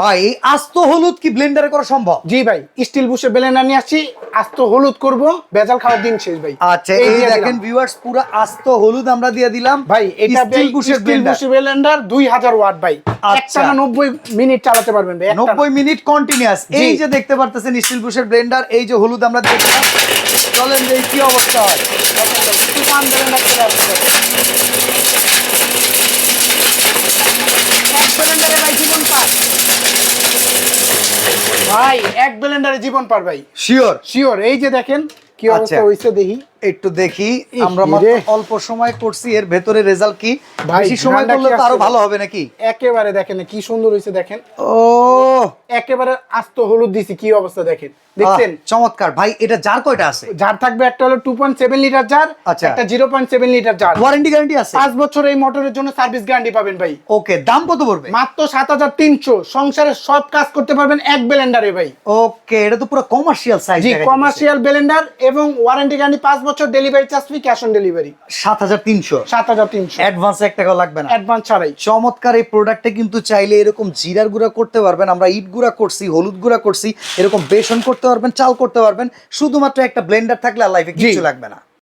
ভাই আস্ত হলুদ কি ব্লেন্ডারে করা সম্ভব? জি ভাই স্টিল বুশে ব্লেন্ডার নিয়ে আসছি আস্ত হলুদ করব বেজাল খাওয়ার দিন শেষ ভাই। আচ্ছা এই দেখেন ভিউয়ার্স পুরো আস্ত হলুদ আমরা দিয়ে দিলাম। ভাই এটা স্টিল বুশের ব্লেন্ডার ব্লেন্ডার দুই হাজার ওয়াট ভাই। আচ্ছা। একটানা নব্বই মিনিট চালাতে পারবেন ভাই একটানা। নব্বই মিনিট কন্টিনিউয়াস। এই যে দেখতে পারতেছেন স্টিল বুশের ব্লেন্ডার এই যে হলুদ আমরা দিয়ে দিলাম। চলেন যে কি অবস্থা? হয় তুফান ব্লেন্ডার চলে আসছে। এক ব্লেন্ডারে ভাই জীবন পার। ভাই এক ব্লেন্ডারে জীবন পার ভাই। শিওর শিওর এই যে দেখেন কি আচ্ছা। অবস্থা হইছে দেখি। একটু দেখি আমরা মাত্র অল্প সময় করছি এর ভেতরে রেজাল্ট কি? বেশি সময় করলে তো আরও ভালো হবে নাকি? একেবারে দেখেন কি সুন্দর হইছে দেখেন। ও। একেবারে আস্ত হলুদ দিছি কি অবস্থা দেখেন। দেখছেন? চমৎকার। ভাই এটা জার কয়টা আছে? জার থাকবে একটা হলো two point seven litre jar. একটা zero point seven litre jar warranty guarantee আছে? পাঁচ বছর এই মোটরের জন্য সার্ভিস গ্যারান্টি পাবেন ভাই। ওকে দাম কত পড়বে? মাত্র সাত হাজার তিনশো। সংসারের সব কাজ করতে পারবেন এক ব্লেন্ডারে ভাই। ওকে এটা তো পুরো কমার্শিয়াল সাইজ জি কমার্শিয়াল ব্লেন্ডার এবং ওয়ারেন্টি গ্যারান্টি পাঁচ বছর delivery charge free cash on delivery সাত হাজার তিনশো। সাত হাজার তিনশো। অ্যাডভান্স এক টাকা লাগবে না। অ্যাডভান্স ছাড়াই। চমৎকার এই প্রোডাক্টে কিন্তু চাইলে এরকম জিরার গুঁড়া করতে পারবেন আমরা ইট গুঁড়া করছি হলুদ গুঁড়া করছি এরকম বেসন করতে পারবেন চাল করতে পারবেন শুধুমাত্র একটা ব্লেন্ডার থাকলে আর লাইফে কিছু লাগবে না।